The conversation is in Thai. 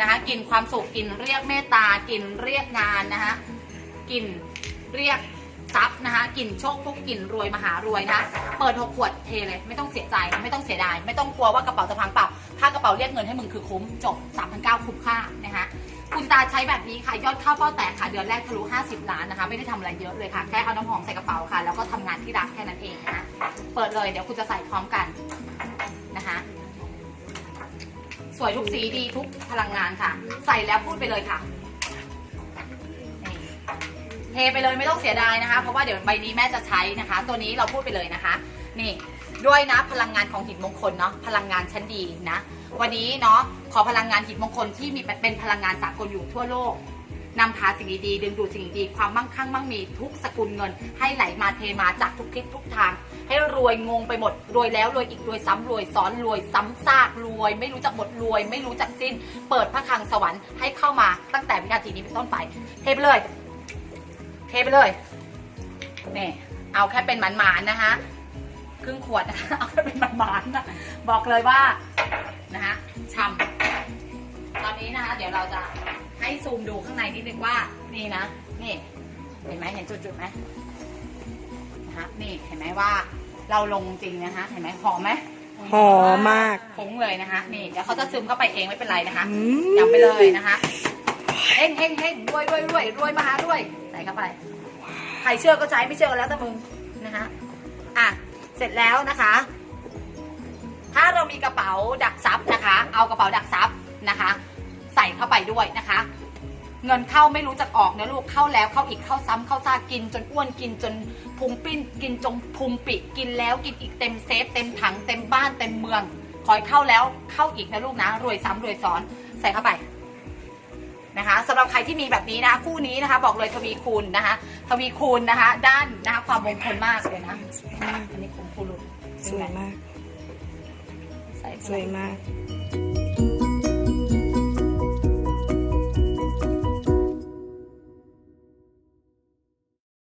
นะคะกลิ่นความสุขกลิ่นเรียกเมตตากลิ่นเรียกงานนะคะกลิ่นเรียกทรัพย์นะคะกลิ่นโชคพุกกลิ่นรวยมหารวยนะคะเปิดหกขวดเทเลย ไม่ต้องเสียใจไม่ต้องเสียดาย ไม่ต้องกลัวว่ากระเป๋าจะพังเปล่า ถ้ากระเป๋าเรียกเงินให้มึงคือคุ้มจบ3,900คุ้มค่านะคะคุณตาใช้แบบนี้ค่ะยอดเข้าเป้าแตกค่ะเดือนแรกทะลุ50 ล้านนะคะ ไม่ได้ทำอะไรเยอะเลยค่ะ แค่เอาน้ำหอมใส่กระเป๋าค่ะ แล้วก็ทำงานที่รักแค่นั้นเองนะะเปิดเลยเดี๋ยวคุณจะใส่พร้อมกันนะคะ สวยทุกสีดีทุกพลังงานค่ะ ใส่แล้วพูดไปเลยค่ะเทไปเลยไม่ต้องเสียดายนะคะ เพราะว่าเดี๋ยวใบนี้แม่จะใช้นะคะ ตัวนี้เราพูดไปเลยนะคะ นี่ด้วยนะพลังงานของหินมงคลเนาะพลังงานชั้นดีนะ วันนี้เนาะขอพลังงานหินมงคลที่มีเป็นพลังงานสากลอยู่ทั่วโลก นำพาสิ่งดีๆดึงดูดสิ่งดีความมั่งคั่งมั่งมีทุกสกุลเงิน ให้ไหลมาเทมาจากทุกทิศทุกทาง ให้รวยงงไปหมด รวยแล้วรวยอีกรวยซ้ำรวยซ้อนรวยซ้ำซากรวย ไม่รู้จักหมดรวย ไม่รู้จักสิ้น เปิดพระคลังสวรรค์ให้เข้ามาตั้งแต่วินาทีนี้เป็นต้นไปเทไปเลย เทไปเลยนี่เอาแค่เป็นหมานๆนะคะครึ่งขวดนะคะเอาแค่เป็นหมานๆนะบอกเลยว่านะคะช่ำตอนนี้นะคะเดี๋ยวเราจะ ให้ซูมดูข้างในนิดนึงว่า นี่นะ นี่ เห็นไหมเห็นจุดๆไหมนะคะนี่เห็นไหมว่าเราลงจริงนะคะ เห็นไหมหอมไหมหอมมากฟุ้งเลยนะคะ นี่เดี๋ยวเขาจะซึมเข้าไปเองไม่เป็นไรนะคะอืมยำไปเลยนะคะเฮ้งเฮ้งเฮ้งรวยรวยรวยรวยมาหารวยใส่เข้าไป ใครเชื่อก็ใช้ไม่เชื่อก็แล้วแต่มึงนะคะอะเสร็จแล้วนะคะ ถ้าเรามีกระเป๋าดักซับนะคะ เอากระเป๋าดัก เงินเข้าไม่รู้จักออกนะลูกเข้าแล้วเข้าอีกเข้าซ้ำเข้าซากกิน จนอ้วนกินจนพุงปิ้นกินจนพุงปิกินแล้วกินอีกเต็มเซฟเต็มถังเต็มบ้านเต็มเมืองคอยเข้าแล้วเข้าอีกนะลูกนะรวยซ้ำรวยซ้อนใส่เข้าไปนะคะสำหรับใครที่มีแบบนี้นะคู่นี้นะคะ บอกเลยทวีคูณนะคะ ทวีคูณนะคะ ด้านนะคะความมงคลมากเลยนะอันนี้คุ้มคูณสวยมาก ใส่สวยมากเ